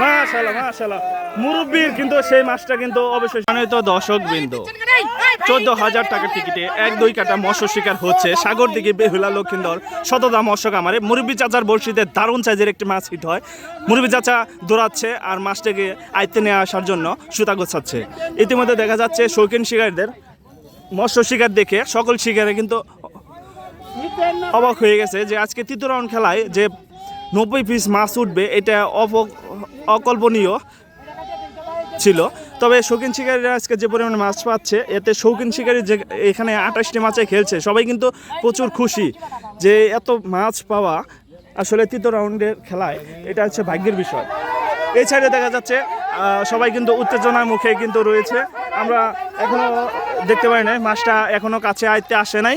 মাশাআল্লাহ মাশাআল্লাহ। মুরব্বির কিন্তু সেই মাছটা কিন্তু অবশ্যই তো দর্শক বিন্দু চোদ্দ হাজার টাকার টিকিটে এক, দুই কাটা মৎস্য শিকার হচ্ছে সাগর দিকে বেহুলা লক্ষিন্দর শতদা মৎস্য কামারে মুরব্বী চাচার বড়শিতে দারুণ সাইজের একটি মাছ হিট হয়। মুরব্বী চাচা দৌড়াচ্ছে আর মাছটাকে আয়ত্তে নিয়ে আসার জন্য সুতা গোছাচ্ছে। ইতিমধ্যে দেখা যাচ্ছে শৌখিন শিকারীদের মৎস্য শিকার দেখে সকল শিকারে কিন্তু অবাক হয়ে গেছে যে আজকে তৃতীয় রাউন্ড খেলায় যে নব্বই পিস মাছ উঠবে, এটা অকল্পনীয় ছিল। তবে শৌখিন শিকারীরা আজকে যে পরিমাণে মাছ পাচ্ছে, এতে শৌখিন শিকারী যে এখানে আঠাশটি মাছে খেলছে, সবাই কিন্তু প্রচুর খুশি যে এত মাছ পাওয়া আসলে তৃতীয় রাউন্ডের খেলায়। এটা হচ্ছে ভাগ্যের বিষয়। এই দেখা যাচ্ছে সবাই কিন্তু উত্তেজনার মুখে কিন্তু রয়েছে। আমরা এখনও দেখতে পাই নাই, মাছটা এখনও কাছে আইতে আসে নাই।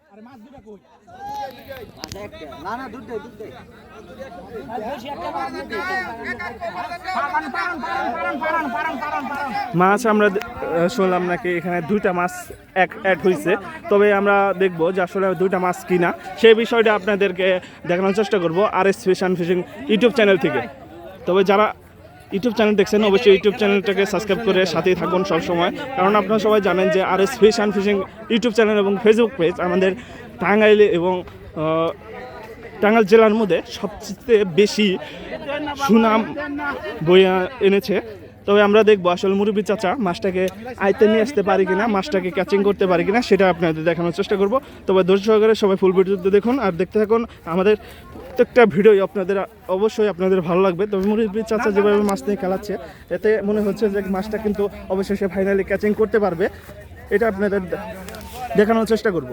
মাছ আমরা শুনলাম নাকি এখানে দুইটা মাছ এক অ্যাড হয়েছে তবে আমরা দেখব যে আসলে দুইটা মাছ কিনা। সেই বিষয়টা আপনাদেরকে দেখানোর চেষ্টা করব R S fish and fishing YouTube channel থেকে। তবে যারা ইউটিউব চ্যানেল দেখছেন, অবশ্যই ইউটিউব চ্যানেলটাকে সাবস্ক্রাইব করে সাথেই থাকুন সবসময়। কারণ আপনারা সবাই জানেন যে R S fish and fishing YouTube channel এবং ফেসবুক পেজ আমাদের টাঙ্গাইলে এবং আহ, টাঙ্গাইল জেলার মধ্যে সবচেয়ে বেশি সুনাম বইয়া এনেছে। তবে আমরা দেখব আসলে মুরব্বী চাচা মাছটাকে আয়তে নিয়ে আসতে পারি কিনা মাছটাকে ক্যাচিং করতে পারি কিনা সেটা আপনাদের দেখানোর চেষ্টা করব। তবে ধৈর্য সহকারে সবাই ফুল ভিডিওতে দেখুন আর দেখতে থাকুন আমাদের প্রত্যেকটা ভিডিওই আপনাদের অবশ্যই আপনাদের ভালো লাগবে। তবে মুরব্বী চাচা যেভাবে মাছ নিয়ে খেলাচ্ছে এতে মনে হচ্ছে যে মাছটা কিন্তু অবশেষে ফাইনালি ক্যাচিং করতে পারবে এটা আপনাদের দেখানোর চেষ্টা করব।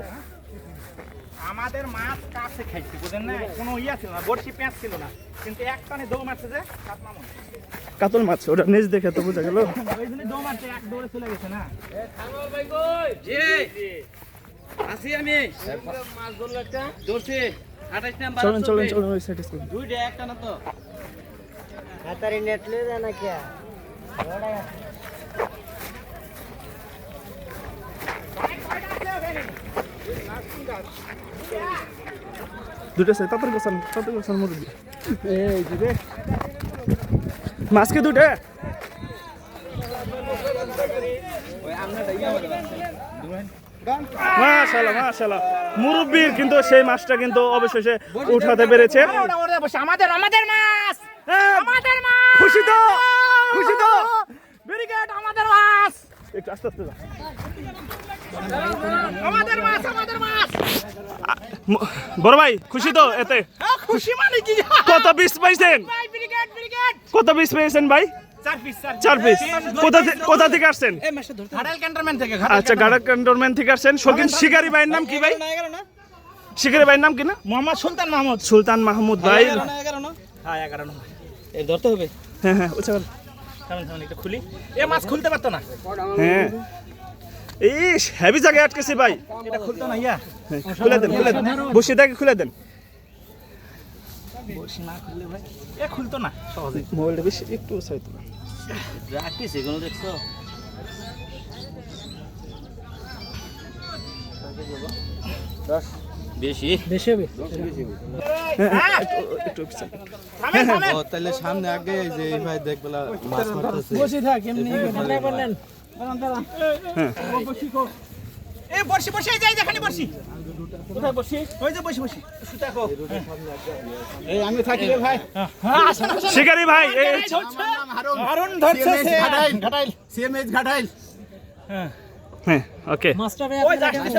আমাদের মাছ কাছে খাইছি বুঝেন না কোনো ইয়া ছিল না বড়শি পেঁয়াজ ছিল না। কিন্তু এক টানে দৌ মারছে যে কাতল মাছ। ওটা নিজ দেখে তো বোঝা গেল। ওই জন্য দৌ মারছে এক দৌড়ে চলে গেছে না। আছি আমি। মাছ ধরলো একটা। ধরছি। আঠাশ নাম্বার চলেন চলেন চলেন ওই সাইডে দুইটা একটা না তো। হাতারি নেটলে জানা কে দুটো সাইড তাড়াতাড়ি গোছান তাড়াতাড়ি গোছান মুরগি এই যে রে। মাছকে দুটো। মাশাআল্লাহ মাশাআল্লাহ। মুরব্বির কিন্তু সেই মাছটা কিন্তু অবশেষে উঠাতে পেরেছে। আমাদের আমাদের মাছ! হ্যাঁ, আমাদের মাছ! খুশি তো খুশি তো। একটু আস্তে আস্তে আমাদের মাছ আমাদের মাছ। বড় ভাই খুশি তো এতে? খুশি মানে কি? কত পিস পাইছেন? ভাই ব্রিগেড ব্রিগেড কত পিস পেয়েছেন ভাই? চার পিস চার চার পিস কোথা কোথা থেকে আসছেন? ঘাটাল ক্যান্টনমেন্ট থেকে আচ্ছা গাড়া ক্যান্টনমেন্ট থেকে আসছেন। শৌখিন শিকারি ভাইয়ের নাম কি ভাই? শিকারি ভাইয়ের নাম কি না? মোহাম্মদ সুলতান মাহমুদ। সুলতান মাহমুদ ভাই। হ্যাঁ নম্বর। এর ধরতে হবে। হ্যাঁ হ্যাঁ। থামেন থামেন একটু খুলি। এ মাছ খুলতে পারতো না। হ্যাঁ। ইস হেভি জায়গায় আটকেছে ভাই। এটা খুলতো না ইয়া। হ্যাঁ, খুলে দেন খুলে দেন। বসে থাকে খুলে দেন। বসি না খুললে ভাই এ খুলতো না। সহজে। মোবাইলটা বেশি একটু সাইড এগুলো দেখছ? বেশি? হ্যাঁ তাহলে সামনে আগে যে এই ভাই দেখবেলা মাছ মারতেছে। বসে থাক এমনি করলেন এ বসি বসি যাই যেখানে বসি। কোথায় বসি? ওই যে বসি বসি। সুতা এই আমি থাকি রে ভাই। হ্যাঁ শিকারি ভাই এই হারুন ধরছে। সে। ঘাটাইল ঘাটাইল। সিএমএইচ ঘাটাইল। হ্যাঁ। ওকে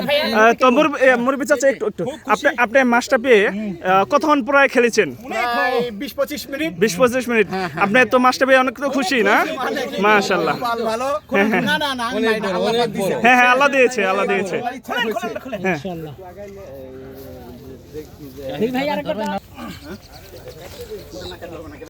ভাই আহ, তো মুরব্বি চাচা একটু একটু। আপনি আপনি মাছটা পেয়ে কতক্ষণ প্রায় খেলেছেন? বিশ পঁচিশ মিনিট। বিশ পঁচিশ মিনিট। আপনি তো মাছটা পেয়ে অনেক খুশি না? মাশাল্লাহ ভালো। ভালো না না না আমি নাই না আল্লাহ পাক হ্যাঁ হ্যাঁ আল্লাহ দিয়েছে আল্লাহ দিয়েছে। ঠিক ভাই